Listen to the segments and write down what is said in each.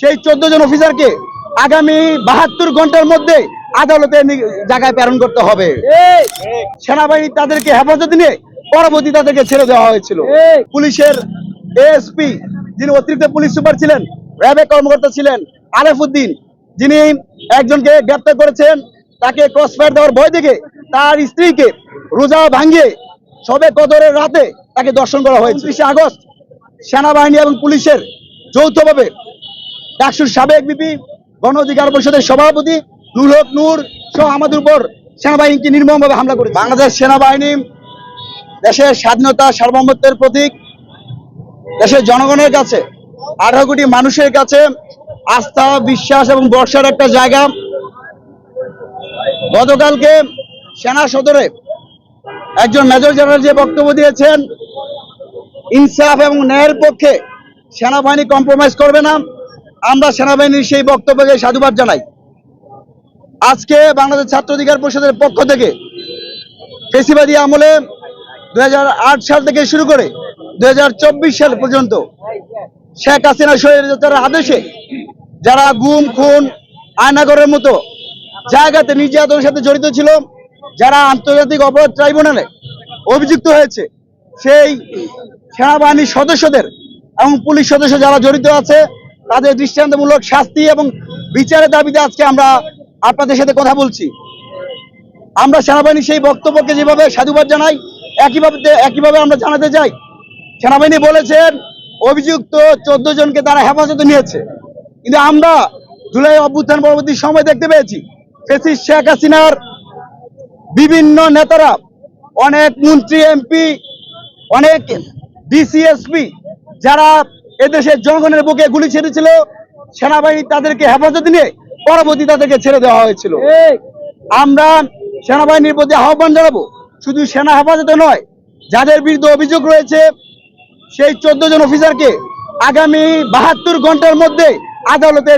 সেই চোদ্দ জন অফিসারকে আগামী বাহাত্তর ঘণ্টার মধ্যে আদালতে জায়গায় প্রেরণ করতে হবে। সেনাবাহিনী তাদেরকে হেফাজতে নিয়ে পরবর্তী তাদেরকে ছেড়ে দেওয়া হয়েছিল। পুলিশের এএসপি যিনি অতিরিক্ত পুলিশ সুপার ছিলেন র্যাবের কর্মকর্তা ছিলেন আরেফ উদ্দিন যিনি একজনকে গ্রেপ্তার করেছেন তাকে ক্রসফায়ার দেওয়ার ভয় দেখে তার স্ত্রীকে রোজা ভাঙিয়ে সবে কদরের রাতে তাকে দর্শন করা হয়েছে। উনত্রিশে আগস্ট সেনাবাহিনী এবং পুলিশের যৌথভাবে ডাকসুর সাবেক বিপি, গণ অধিকার পরিষদের সভাপতি নুর হক নূর সহ আমাদের উপর সেনাবাহিনীকে নির্মমভাবে হামলা করেছে। বাংলাদেশ সেনাবাহিনী দেশের স্বাধীনতা, সার্বভৌমত্বের প্রতীক, দেশের জনগণের কাছে, আঠারো কোটি মানুষের কাছে আস্থা, বিশ্বাস এবং বর্ষার একটা জায়গা। গতকালকে সেনা সদরে একজন মেজর জেনারেল যে বক্তব্য দিয়েছেন, ইনসাফ এবং ন্যায়ের পক্ষে সেনাবাহিনী কম্প্রোমাইজ করবে না। আমরা সেনাবাহিনীর সেই বক্তব্যকে সাধুবাদ জানাই। আজকে বাংলাদেশ ছাত্র অধিকার পরিষদের পক্ষ থেকে ফেসিবাদী আমলে দু হাজার আট সাল থেকে শুরু করে দু হাজার চব্বিশ সাল পর্যন্ত শেখ হাসিনা শরীরের আদেশে যারা গুম, খুন আয়নাগরের মতো জায়গাতে নির্যাতনের সাথে জড়িত ছিল, যারা আন্তর্জাতিক অপরাধ ট্রাইব্যুনালে অভিযুক্ত হয়েছে, সেই সেনাবাহিনীর সদস্যদের এবং পুলিশ সদস্য যারা জড়িত আছে তাদের দৃষ্টান্তমূলক শাস্তি এবং বিচারের দাবিতে আজকে আমরা আপনাদের সাথে কথা বলছি। আমরা সেনাবাহিনীর সেই বক্তব্যকে যেভাবে সাধুবাদ জানাই, একইভাবে একইভাবে আমরা জানাতে চাই। সেনাবাহিনী বলেছেন, অভিযুক্ত চোদ্দ জনকে তারা হেফাজতে নিয়েছে। কিন্তু আমরা জুলাই অভ্যুত্থান পরবর্তী সময় দেখতে পেয়েছি ফেসিস শেখ হাসিনার বিভিন্ন নেতারা, অনেক মন্ত্রী, এমপি, অনেক ডিসিএসপি যারা এদেশের জনগণের বুকে গুলি ছেড়েছিল সেনাবাহিনী তাদেরকে হেফাজত নিয়ে পরবর্তী তাদেরকে ছেড়ে দেওয়া হয়েছিল। আমরা সেনাবাহিনীর প্রতি আহ্বান জানাব শুধু সেনা হেফাজতে নয় যাদের বিরুদ্ধে অভিযোগ রয়েছে সেই চোদ্দ জন অফিসারকে আগামী বাহাত্তর ঘণ্টার মধ্যে আদালতে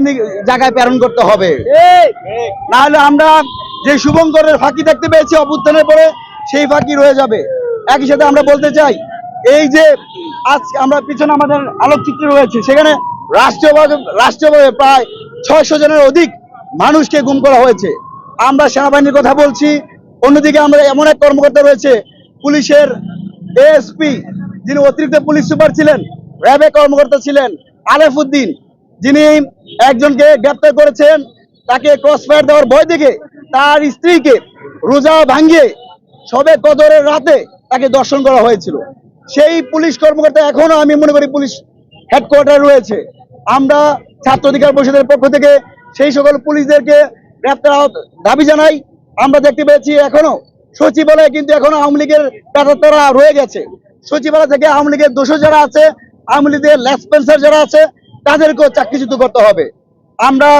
জায়গায় প্রেরণ করতে হবে। নাহলে আমরা যে শুভঙ্করের ফাঁকি দেখতে পেয়েছি অভ্যুত্থানের পরে সেই ফাঁকি রয়ে যাবে। একই সাথে আমরা বলতে চাই এই যে আজ আমরা পিছনে আমাদের আলোকচিত্র রয়েছে, সেখানে রাষ্ট্রীয়ভাবে রাষ্ট্রীয়ভাবে প্রায় ছয়শো জনের অধিক মানুষকে গুম করা হয়েছে। আমরা সেনাবাহিনীর কথা বলছি, অন্যদিকে আমরা এমন এক কর্মকর্তা রয়েছে, পুলিশের এএসপি যিনি অতিরিক্ত পুলিশ সুপার ছিলেন র্যাবের কর্মকর্তা ছিলেন, আলেফ উদ্দিন। যিনি একজনকে গ্রেপ্তার করেছেন, তাকে ক্রস ক্রসফায়ার দেওয়ার ভয় দেখে তার স্ত্রীকে রোজা ভাঙিয়ে সবে কদরের রাতে তাকে দর্শন করা হয়েছিল। সেই পুলিশ কর্মকর্তা এখনও আমি মনে করি পুলিশ হেডকোয়ার্টার রয়েছে। আমরা ছাত্র অধিকার পরিষদের পক্ষ থেকে সেই সকল পুলিশদেরকে গ্রেপ্তার দাবি জানাই। আমরা দেখতে পেয়েছি এখনও সচিবালয়ে কিন্তু এখনও আওয়ামী লীগের প্রেতাত্মারা রয়ে গেছে। সচিবালয় থেকে আওয়ামী লীগের দোষর যারা আছে, আওয়ামী লীগের লেসপেন্সার যারা আছে, তাদেরকেও চাকরিচ্যুত করতে হবে। আমরা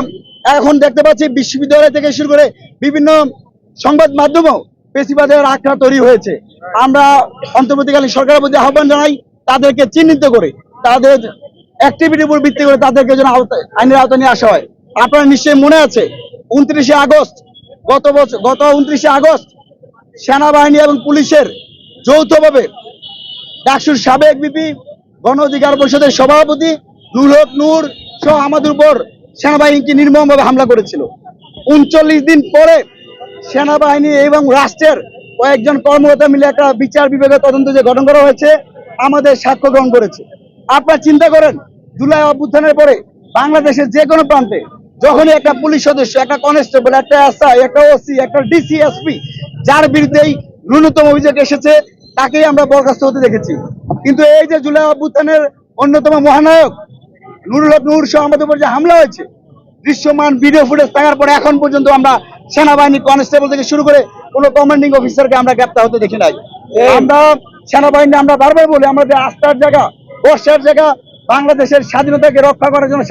এখন দেখতে পাচ্ছি বিশ্ববিদ্যালয় থেকে শুরু করে বিভিন্ন সংবাদ মাধ্যমেও পেশিবাদের আখড়া তৈরি হয়েছে। আমরা অন্তর্বর্তীকালীন সরকারের প্রতি আহ্বান জানাই, তাদেরকে চিহ্নিত করে, তাদের অ্যাক্টিভিটির উপর ভিত্তি করে তাদেরকে যেন আইনের আওতায় নিয়ে আসা হয়। আপনার নিশ্চয়ই মনে আছে, উনত্রিশে আগস্ট, গত বছর গত উনত্রিশে আগস্ট, সেনাবাহিনী এবং পুলিশের যৌথভাবে ডাকসুর সাবেক বিপি, গণ অধিকার পরিষদের সভাপতি নুর হক নূর সহ আমাদের উপর সেনাবাহিনীকে নির্মমভাবে হামলা করেছিল। উনচল্লিশ দিন পরে সেনাবাহিনী এবং রাষ্ট্রের কয়েকজন কর্মকর্তা মিলে একটা বিচার বিভাগের তদন্ত যে গঠন করা হয়েছে, আমাদের সাক্ষ্য গ্রহণ করেছে। আপনারা চিন্তা করেন, জুলাই অভ্যুত্থানের পরে বাংলাদেশের যে কোনো প্রান্তে যখনই একটা পুলিশ সদস্য, একটা কনস্টেবল, একটা এসআই, একটা ওসি, একটা ডিসিএসপি, যার বিরুদ্ধেই ন্যূনতম অভিযোগ এসেছে, তাকেই আমরা বরখাস্ত হতে দেখেছি। কিন্তু এই যে জুলাই অভ্যুত্থানের অন্যতম মহানায়ক নুরুল হক নূর সহ আমাদের উপর যে হামলা হয়েছে, দৃশ্যমান ভিডিও ফুটেজ থাকার পরে এখন পর্যন্ত আমরা সেনাবাহিনী কনস্টেবল থেকে শুরু করে কোনো কমান্ডিং অফিসারকে আমরা গ্রেপ্তার হতে দেখি নাই। আমরা সেনাবাহিনী আমরা বারবার বলি আমাদের আস্থার জায়গা বর্ষার জায়গা বাংলাদেশের স্বাধীনতাকে রক্ষা করার জন্য